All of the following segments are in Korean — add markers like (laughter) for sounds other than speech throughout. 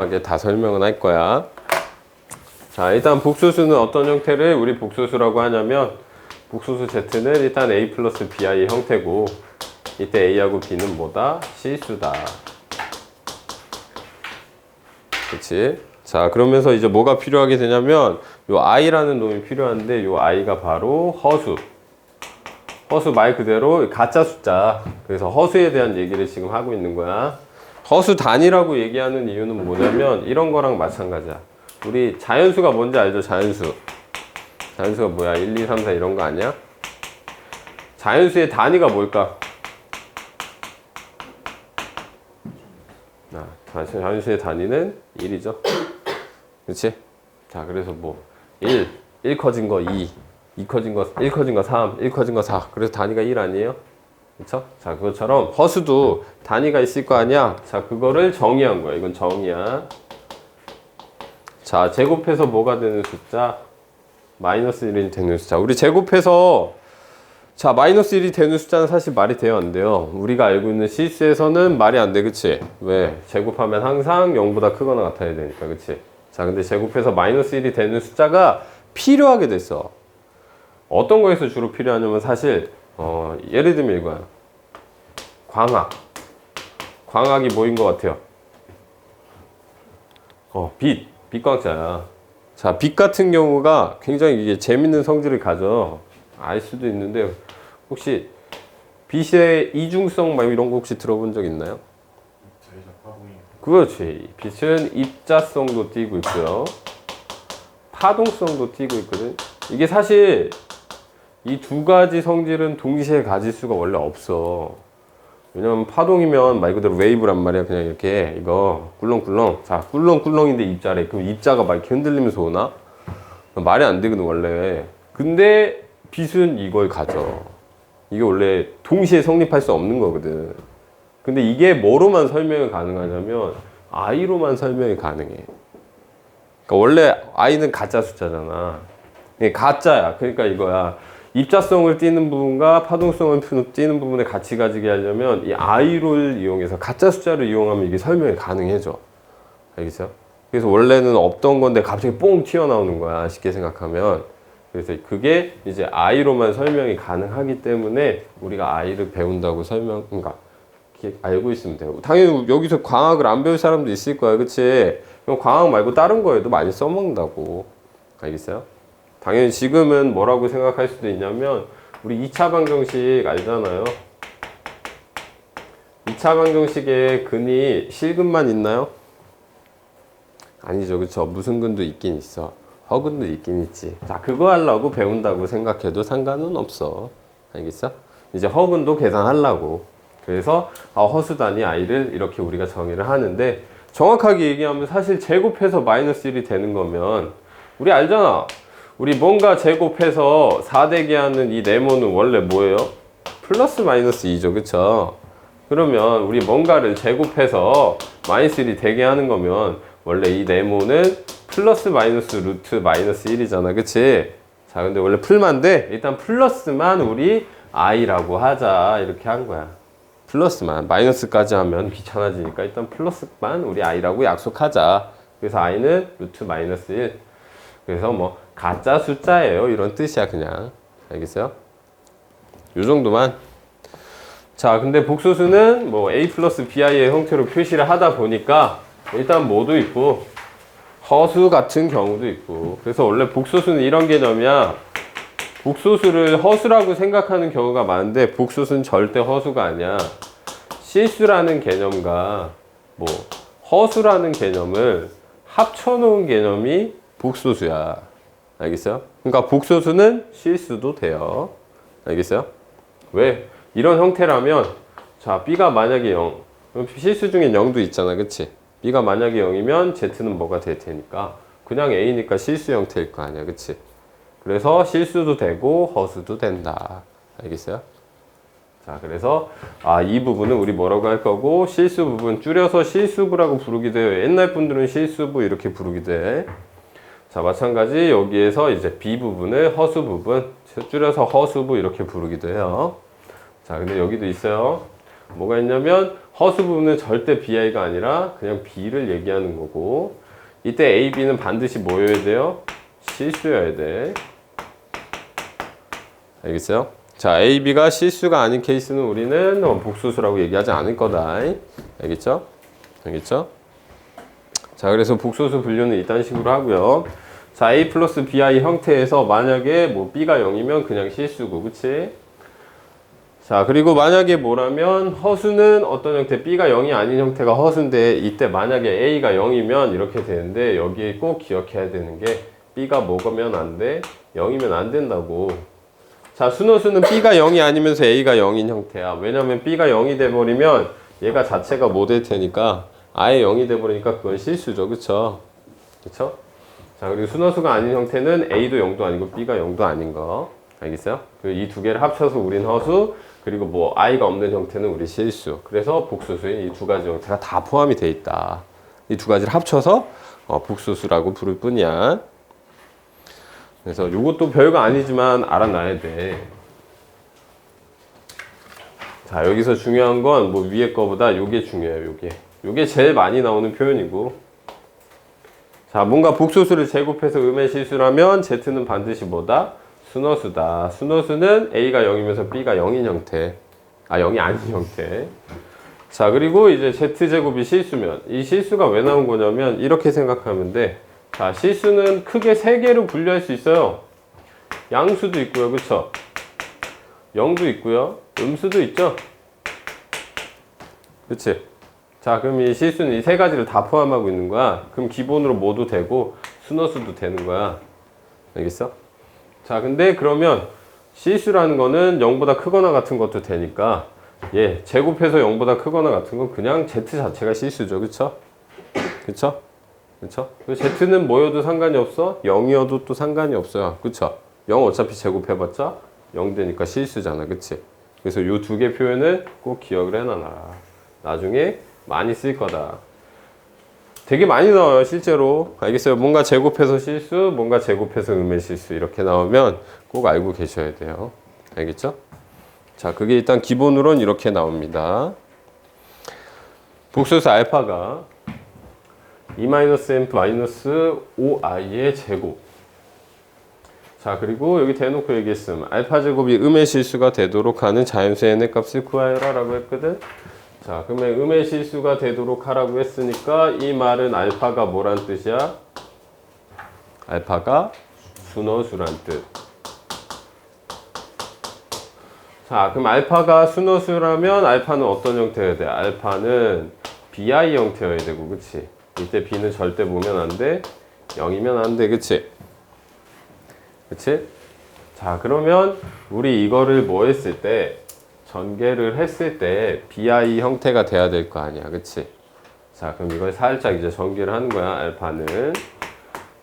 하게 다 설명은 할 거야. 자, 일단 복소수는 어떤 형태를 우리 복소수라고 하냐면 복소수 Z는 일단 A 플러스 BI의 형태고 이때 A하고 B는 뭐다? 실수다. 그치? 자, 그러면서 이제 뭐가 필요하게 되냐면 요 I라는 놈이 필요한데 요 I가 바로 허수. 허수 말 그대로 가짜 숫자. 그래서 허수에 대한 얘기를 지금 하고 있는 거야. 허수 단위라고 얘기하는 이유는 뭐냐면 이런 거랑 마찬가지야. 우리 자연수가 뭔지 알죠? 자연수. 자연수가 뭐야? 1, 2, 3, 4 이런 거 아니야? 자연수의 단위가 뭘까? 아, 자, 자연수의 단위는 1이죠. 그렇지? 자, 그래서 뭐 1, 1 커진 거 2, 2 커진 거 1 커진 거 3, 1 커진 거 4. 그래서 단위가 1 아니에요? 그렇죠? 자, 그것처럼 허수도 단위가 있을 거 아니야? 자, 그거를 정의한 거야. 이건 정의야. 자, 제곱해서 뭐가 되는 숫자? 마이너스 1이 되는 숫자. 우리 제곱해서 자, 마이너스 1이 되는 숫자는 사실 말이 돼요, 안 돼요? 우리가 알고 있는 실수에서는 말이 안 돼, 그치? 왜? 제곱하면 항상 0보다 크거나 같아야 되니까, 그치? 자, 근데 제곱해서 마이너스 1이 되는 숫자가 필요하게 됐어. 어떤 거에서 주로 필요하냐면 사실, 어, 예를 들면 이거야. 광학. 광학이 뭐인 것 같아요? 어, 빛. 빛광자야. 자, 빛 같은 경우가 굉장히 이게 재밌는 성질을 가져. 알 수도 있는데, 혹시 빛의 이중성 막 이런 거 혹시 들어본 적 있나요? 그렇지. 빛은 입자성도 띠고 있고요. 파동성도 띠고 있거든. 이게 사실 이 두 가지 성질은 동시에 가질 수가 원래 없어. 왜냐면 파동이면 말 그대로 웨이브란 말이야. 그냥 이렇게 이거 꿀렁꿀렁. 자, 꿀렁꿀렁인데 입자래. 그럼 입자가 막 이렇게 흔들리면서 오나? 말이 안 되거든 원래. 근데 빛은 이걸 가져. 이게 원래 동시에 성립할 수 없는 거거든. 근데 이게 뭐로만 설명이 가능하냐면 i로만 설명이 가능해. 그러니까 원래 i는 가짜 숫자잖아. 가짜야. 그러니까 이거야. 입자성을 띠는 부분과 파동성을 띠는 부분을 같이 가지게 하려면 이 i를 이용해서 가짜 숫자를 이용하면 이게 설명이 가능해져. 알겠어요? 그래서 원래는 없던 건데 갑자기 뽕 튀어나오는 거야. 쉽게 생각하면. 그래서 그게 이제 i로만 설명이 가능하기 때문에 우리가 i를 배운다고 설명, 그러니까 알고 있으면 돼요. 당연히 여기서 광학을 안 배울 사람도 있을 거야, 그치? 그럼 광학 말고 다른 거에도 많이 써먹는다고. 알겠어요? 당연히 지금은 뭐라고 생각할 수도 있냐면, 우리 2차 방정식 알잖아요. 2차 방정식에 근이 실근만 있나요? 아니죠, 그쵸? 무슨 근도 있긴 있어. 허근도 있긴 있지. 자, 그거 하려고 배운다고 생각해도 상관은 없어. 알겠어? 이제 허근도 계산하려고. 그래서 아, 허수단위 i를 이렇게 우리가 정의를 하는데 정확하게 얘기하면 사실 제곱해서 마이너스 1이 되는 거면 우리 알잖아. 우리 뭔가 제곱해서 4대기 하는 이 네모는 원래 뭐예요? 플러스 마이너스 2죠. 그쵸? 그러면 우리 뭔가를 제곱해서 마이너스 1이 되게 하는 거면 원래 이 네모는 플러스 마이너스 루트 마이너스 1이잖아. 그치? 자, 근데 원래 풀만데 일단 플러스만 우리 i라고 하자. 이렇게 한 거야. 플러스만 마이너스까지 하면 귀찮아지니까 일단 플러스만 우리 i라고 약속하자. 그래서 i는 루트 마이너스 1. 그래서 뭐 가짜 숫자예요. 이런 뜻이야 그냥. 알겠어요? 요 정도만. 자, 근데 복소수는 뭐 a 플러스 bi의 형태로 표시를 하다 보니까 일단 뭐도 있고 허수 같은 경우도 있고. 그래서 원래 복소수는 이런 개념이야. 복소수를 허수라고 생각하는 경우가 많은데 복소수는 절대 허수가 아니야. 실수라는 개념과 뭐 허수라는 개념을 합쳐놓은 개념이 복소수야. 알겠어요? 그러니까 복소수는 실수도 돼요. 알겠어요? 왜? 이런 형태라면 자 b가 만약에 0 그럼 실수 중에 0도 있잖아. 그치? b가 만약에 0이면 z는 뭐가 될 테니까 그냥 a니까 실수 형태일 거 아니야. 그치? 그래서 실수도 되고 허수도 된다. 알겠어요? 자, 그래서 아, 이 부분은 우리 뭐라고 할 거고 실수 부분 줄여서 실수부라고 부르기도 해요. 옛날 분들은 실수부 이렇게 부르기도 해. 자, 마찬가지 여기에서 이제 B 부분을 허수 부분 줄여서 허수부 이렇게 부르기도 해요. 자, 근데 여기도 있어요. 뭐가 있냐면 허수 부분은 절대 bi가 아니라 그냥 b를 얘기하는 거고 이때 a, b는 반드시 뭐여야 돼요? 실수여야 돼. 알겠어요? 자, a, b가 실수가 아닌 케이스는 우리는 어, 복소수라고 얘기하지 않을 거다. 알겠죠? 알겠죠? 자, 그래서 복소수 분류는 이딴 식으로 하고요. 자, a 플러스 bi 형태에서 만약에 뭐 b가 0이면 그냥 실수고, 그치? 자, 그리고 만약에 뭐라면 허수는 어떤 형태, b가 0이 아닌 형태가 허수인데 이때 만약에 a가 0이면 이렇게 되는데 여기에 꼭 기억해야 되는 게 b가 뭐가면 안 돼? 0이면 안 된다고. 자, 순호수는 b가 0이 아니면서 a가 0인 형태야. 왜냐면 b가 0이 돼버리면 얘가 자체가 못 될 테니까 아예 0이 돼버리니까 그건 실수죠. 그쵸? 그쵸? 자, 그리고 순호수가 아닌 형태는 a도 0도 아니고 b가 0도 아닌 거. 알겠어요? 이 두 개를 합쳐서 우린 허수, 그리고 뭐 i가 없는 형태는 우리 실수. 그래서 복수수인 이 두 가지 형태가 다 포함이 돼 있다. 이 두 가지를 합쳐서 어, 복수수라고 부를 뿐이야. 그래서 이것도 별거 아니지만 알아놔야 돼. 자, 여기서 중요한 건 뭐 위에 거보다 요게 중요해요, 요게. 요게 제일 많이 나오는 표현이고. 자, 뭔가 복소수를 제곱해서 음의 실수라면 Z는 반드시 뭐다? 순어수다. 순어수는 A가 0이면서 B가 0인 형태. 아, 0이 아닌 (laughs) 형태. 자, 그리고 이제 Z제곱이 실수면, 이 실수가 왜 나온 거냐면, 이렇게 생각하면 돼. 자, 실수는 크게 세 개로 분류할 수 있어요. 양수도 있고요, 그쵸? 0도 있고요. 음수도 있죠? 그치? 자, 그럼 이 실수는 이 세 가지를 다 포함하고 있는 거야. 그럼 기본으로 뭐도 되고, 순어수도 되는 거야. 알겠어? 자, 근데 그러면 실수라는 거는 0보다 크거나 같은 것도 되니까, 예, 제곱해서 0보다 크거나 같은 건 그냥 Z 자체가 실수죠. 그쵸? 그쵸? 그쵸? 그 Z는 뭐여도 상관이 없어? 0이어도 또 상관이 없어요. 그쵸? 0 어차피 제곱해봤자 0 되니까 실수잖아. 그치? 그래서 요 두 개 표현을 꼭 기억을 해놔라. 나중에 많이 쓸 거다. 되게 많이 나와요, 실제로. 알겠어요? 뭔가 제곱해서 실수, 뭔가 제곱해서 음의 실수. 이렇게 나오면 꼭 알고 계셔야 돼요. 알겠죠? 자, 그게 일단 기본으로는 이렇게 나옵니다. 복수수 알파가 2-m-5i의 제곱. 자, 그리고 여기 대놓고 얘기했음. 알파 제곱이 음의 실수가 되도록 하는 자연수의 n의 값을 구하여라 라고 했거든. 자, 그러면 음의 실수가 되도록 하라고 했으니까 이 말은 알파가 뭐란 뜻이야? 알파가 순어수란 뜻. 자, 그럼 알파가 순어수라면 알파는 어떤 형태여야 돼? 알파는 bi 형태여야 되고, 그치? 이때 b는 절대 보면 안 돼. 0이면 안 돼, 그치? 그치? 자, 그러면 우리 이거를 뭐 했을 때, 전개를 했을 때 bi 형태가 돼야 될 거 아니야, 그치? 자, 그럼 이걸 살짝 이제 전개를 하는 거야. 알파는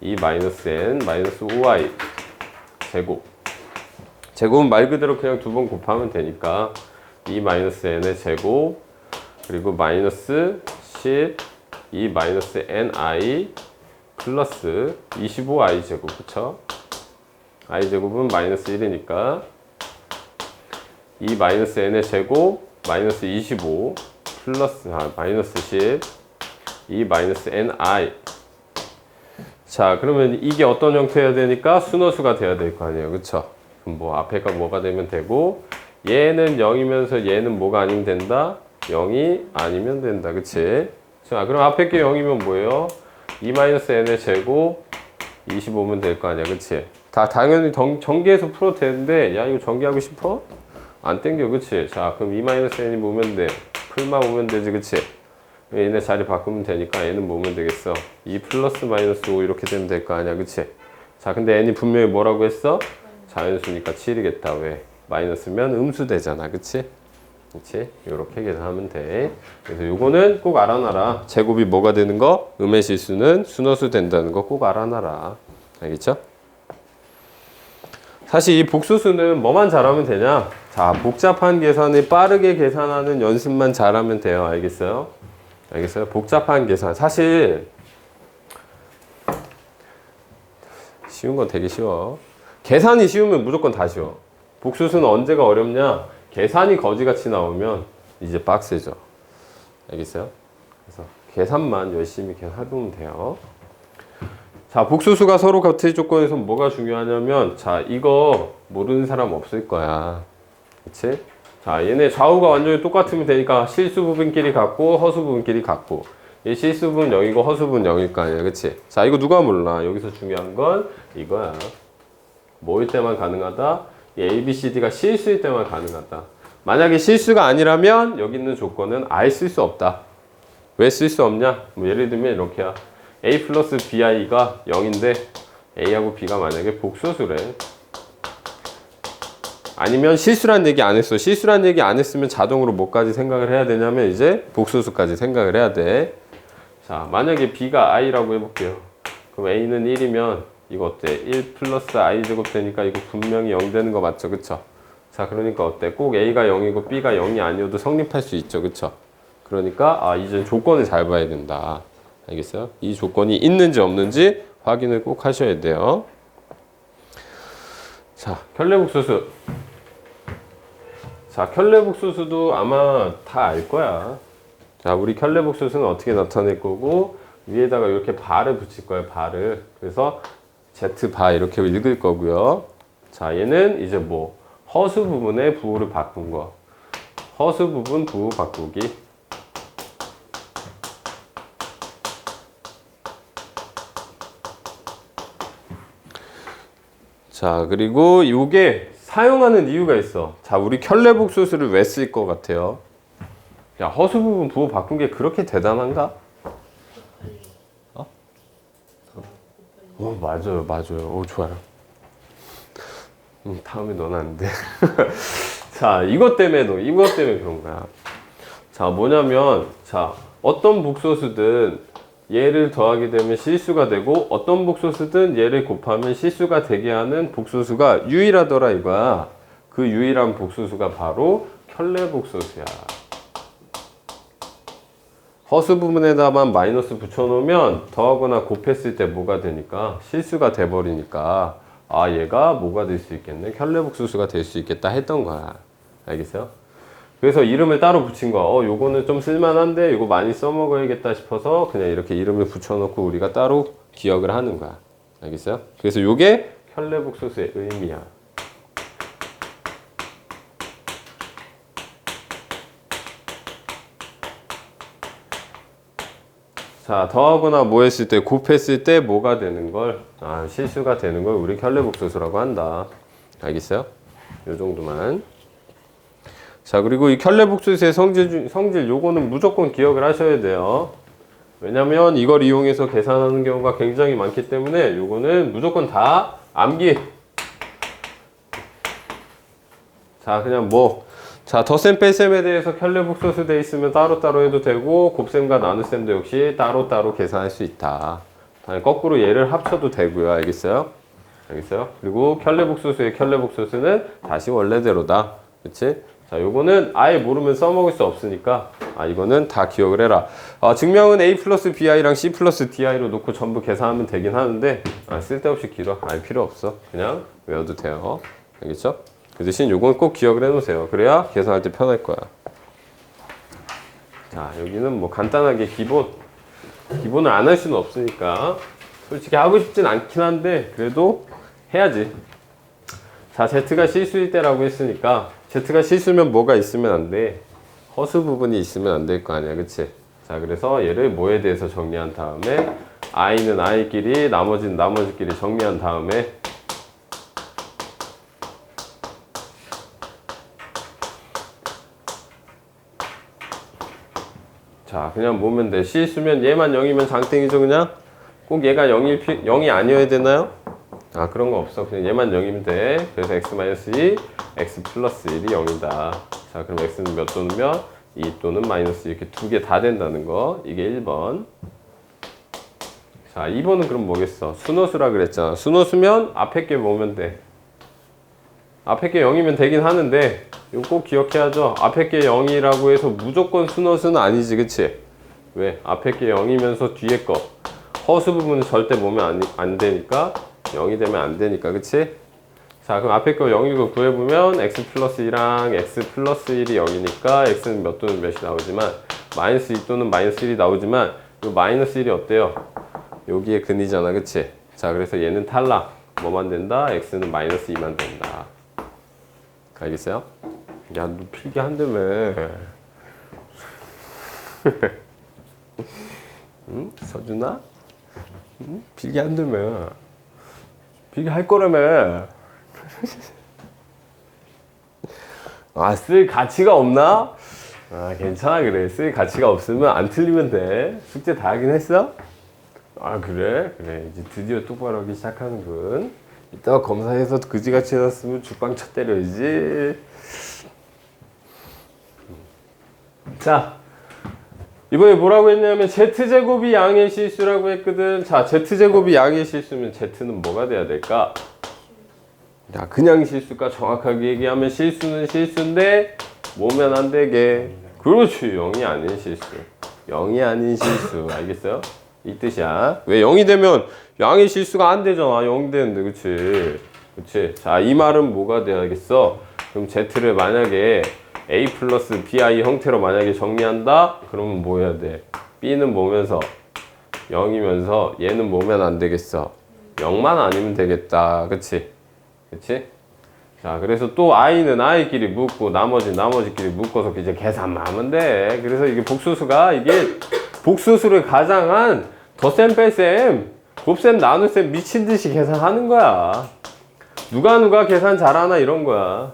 2 마이너스 n 마이너스 5i 제곱. 제곱은 말 그대로 그냥 두 번 곱하면 되니까 2 마이너스 n의 제곱 그리고 마이너스 10 2 마이너스 ni 플러스 25i 제곱 그쵸? i 제곱은 마이너스 1이니까 2 마이너스 n의 제곱 마이너스 25 플러스 아, 마이너스 10 2 마이너스 ni 자 그러면 이게 어떤 형태여야 되니까 순어수가 돼야 될 거 아니에요 그쵸? 그럼 뭐 앞에가 뭐가 되면 되고 얘는 0이면서 얘는 뭐가 아니면 된다? 0이 아니면 된다 그치? 자 그럼 앞에 게 0이면 뭐예요? 2-n의 제곱 25면 될 거 아니야 그치? 다 당연히 정, 전개해서 풀어도 되는데 야 이거 전개하고 싶어? 안 땡겨 그치? 자 그럼 2-n이 뭐면 돼? 풀만 오면 되지 그치? 얘네 자리 바꾸면 되니까 얘는 뭐면 되겠어? 2 플러스 마이너스 5 이렇게 되면 될 거 아니야 그치? 자 근데 n이 분명히 뭐라고 했어? 자연수니까 7이겠다 왜? 마이너스면 음수 되잖아 그치? 그치? 이렇게 계산하면 돼 그래서 요거는 꼭 알아놔라 제곱이 뭐가 되는 거? 음의 실수는 순어수 된다는 거 꼭 알아놔라 알겠죠? 사실 이 복수수는 뭐만 잘하면 되냐? 자, 복잡한 계산을 빠르게 계산하는 연습만 잘하면 돼요. 알겠어요? 알겠어요? 복잡한 계산. 사실 쉬운 건 되게 쉬워. 계산이 쉬우면 무조건 다 쉬워. 복수수는 언제가 어렵냐? 계산이 거지같이 나오면 이제 빡세죠. 알겠어요? 그래서 계산만 열심히 계산해보면 돼요. 자, 복수수가 서로 같은 조건에서 뭐가 중요하냐면, 자, 이거 모르는 사람 없을 거야. 그치? 자, 얘네 좌우가 완전히 똑같으면 되니까 실수 부분끼리 같고 허수 부분끼리 같고. 이 실수 부분 0이고 허수 부분 0일 거 아니야. 그치? 자, 이거 누가 몰라? 여기서 중요한 건 이거야. 뭐일 때만 가능하다? 이 A, B, C, D가 실수일 때만 가능하다. 만약에 실수가 아니라면 여기 있는 조건은 아예 쓸 수 없다. 왜 쓸 수 없냐? 뭐 예를 들면 이렇게야. A 플러스 BI가 0인데 A하고 B가 만약에 복소수래. 아니면 실수란 얘기 안 했어. 실수란 얘기 안 했으면 자동으로 뭐까지 생각을 해야 되냐면 이제 복소수까지 생각을 해야 돼. 자, 만약에 B가 I라고 해볼게요. 그럼 A는 1이면 이거 어때? 1 플러스 I 제곱 되니까 이거 분명히 0 되는 거 맞죠? 그쵸? 자, 그러니까 어때? 꼭 A가 0이고 B가 0이 아니어도 성립할 수 있죠. 그쵸? 그러니까 아, 이제 조건을 잘 봐야 된다. 알겠어요? 이 조건이 있는지 없는지 확인을 꼭 하셔야 돼요. 자, 켤레복수수. 자, 켤레복수수도 아마 다 알 거야. 자, 우리 켤레복수수는 어떻게 나타낼 거고 위에다가 이렇게 바를 붙일 거예요. 바를. 그래서 Z 바 이렇게 읽을 거고요. 자, 얘는 이제 뭐 허수 부분에 부호를 바꾼 거. 허수 부분 부호 바꾸기. 자, 그리고 이게 사용하는 이유가 있어. 자, 우리 켤레복수수를 왜쓸 것 같아요? 야, 허수 부분 부호 바꾼 게 그렇게 대단한가? 어? 어, 맞아요, 맞아요. 오, 좋아요. 음, 다음에 너는 안 돼. (laughs) 자, 이것 때문에 너, 이것 때문에 그런 거야. 자, 뭐냐면, 자, 어떤 복소수든 얘를 더하게 되면 실수가 되고 어떤 복소수든 얘를 곱하면 실수가 되게 하는 복소수가 유일하더라 이거야. 그 유일한 복소수가 바로 켤레 복소수야. 허수 부분에다만 마이너스 붙여놓으면 더하거나 곱했을 때 뭐가 되니까 실수가 돼버리니까 아 얘가 뭐가 될 수 있겠네 켤레 복소수가 될 수 있겠다 했던 거야. 알겠어요? 그래서 이름을 따로 붙인 거야. 어, 요거는 좀 쓸만한데, 요거 많이 써먹어야겠다 싶어서 그냥 이렇게 이름을 붙여놓고 우리가 따로 기억을 하는 거야. 알겠어요? 그래서 요게 켤레복소수의 의미야. 자, 더하거나 뭐 했을 때, 곱했을 때 뭐가 되는 걸, 아, 실수가 되는 걸 우리 켤레복소수라고 한다. 알겠어요? 요 정도만. 자 그리고 이 켤레복수수의 성질 중- 성질 요거는 무조건 기억을 하셔야 돼요. 왜냐면 이걸 이용해서 계산하는 경우가 굉장히 많기 때문에 요거는 무조건 다 암기. 자 그냥 뭐. 자 덧셈 뺄셈에 대해서 켤레복수수 돼 있으면 따로따로 해도 되고 곱셈과 나눗셈도 역시 따로따로 계산할 수 있다. 거꾸로 얘를 합쳐도 되고요. 알겠어요? 알겠어요? 그리고 켤레복수수의 켤레복수수는 다시 원래대로다. 그치? 자, 요거는 아예 모르면 써먹을 수 없으니까, 아, 이거는 다 기억을 해라. 아, 증명은 A 플러스 BI랑 C 플러스 DI로 놓고 전부 계산하면 되긴 하는데, 아, 쓸데없이 길어. 알 필요 없어. 그냥 외워도 돼요. 알겠죠? 그 대신 요건 꼭 기억을 해놓으세요. 그래야 계산할 때 편할 거야. 자, 여기는 뭐 간단하게 기본, 기본을 안 할 수는 없으니까, 솔직히 하고 싶진 않긴 한데, 그래도 해야지. 자, Z가 실수일 때라고 했으니까 Z가 실수면 뭐가 있으면 안 돼? 허수 부분이 있으면 안 될 거 아니야, 그치? 자, 그래서 얘를 뭐에 대해서 정리한 다음에 I는 I끼리, 나머지는 나머지끼리 정리한 다음에 자, 그냥 보면 돼. 실수면 얘만 0이면 장땡이죠, 그냥? 꼭 얘가 0일, 0이 아니어야 되나요? 아 그런 거 없어 그냥 얘만 0이면 돼 그래서 x-2 x 플러스 1이 0이다. 자 그럼 x는 몇 또는면 2 또는 마이너스 이렇게 두 개 다 된다는 거. 이게 1번. 자 2번은 그럼 뭐겠어? 순호수라 그랬잖아. 순호수면 앞에 게 뭐면 돼? 앞에 게 0이면 되긴 하는데 이거 꼭 기억해야죠. 앞에 게 0이라고 해서 무조건 순호수는 아니지 그치? 왜? 앞에 게 0이면서 뒤에 거. 허수 부분은 절대 보면 안, 안 되니까 0이 되면 안 되니까 그치? 자 그럼 앞에 거 0이고 구해보면 x 플러스 2랑 x 플러스 1이 0이니까 x는 몇 또는 몇이 나오지만 마이너스 2 또는 마이너스 1이 나오지만 이 마이너스 1이 어때요? 여기에 근이잖아 그치? 자 그래서 얘는 탈락 뭐만 된다? x는 마이너스 2만 된다 알겠어요? 야너 필기 한다며 (laughs) 응? 서준아? 응? 필기 한다며 필기 할 거라며 (laughs) 아 쓸 가치가 없나? 아 괜찮아 그래 쓸 가치가 없으면 안 틀리면 돼 숙제 다 하긴 했어? 아 그래? 그래 이제 드디어 똑바로 하기 시작하는군 이따가 검사해서 그지같이 해놨으면 죽방 쳐 때려야지 자 이번에 뭐라고 했냐면 z제곱이 양의 실수라고 했거든 자 z제곱이 양의 실수면 z는 뭐가 돼야 될까? 자 그냥 실수가 정확하게 얘기하면 실수는 실수인데 뭐면 안 되게. 그렇지. 0이 아닌 실수. 0이 아닌 실수. 알겠어요? 이 뜻이야. 왜 0이 되면 양의 실수가 안 되잖아. 0 되는데 그치? 그치? 자 이 말은 뭐가 돼야겠어? 그럼 z를 만약에 a 플러스 bi 형태로 만약에 정리한다? 그러면 뭐 해야 돼? B는 뭐면서? 0이면서 얘는 뭐면 안 되겠어? 0만 아니면 되겠다. 그치 그치? 자, 그래서 또 i는 i끼리 묶고 나머지 나머지끼리 묶어서 이제 계산만 하면 돼. 그래서 이게 복수수가 이게 복수수를 가장한 덧셈 뺄셈 곱셈 나눗셈 미친 듯이 계산하는 거야. 누가 누가 계산 잘하나 이런 거야.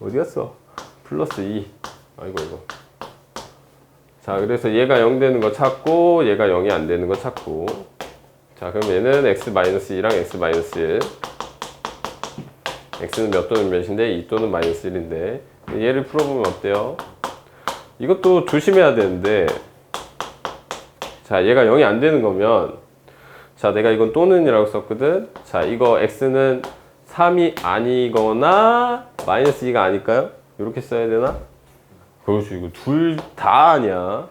어디 갔어? 플러스 2. 아이고 이거. 자, 그래서 얘가 0 되는 거 찾고 얘가 0이 안 되는 거 찾고 자 그럼 얘는 x-2랑 x-1 x는 몇 또는 몇인데 2 또는 마이너스 1인데 얘를 풀어보면 어때요? 이것도 조심해야 되는데 자 얘가 0이 안 되는 거면 자 내가 이건 또는이라고 썼거든 자 이거 x는 3이 아니거나 마이너스 2가 아닐까요? 이렇게 써야 되나? 그렇지 이거 둘 다 아니야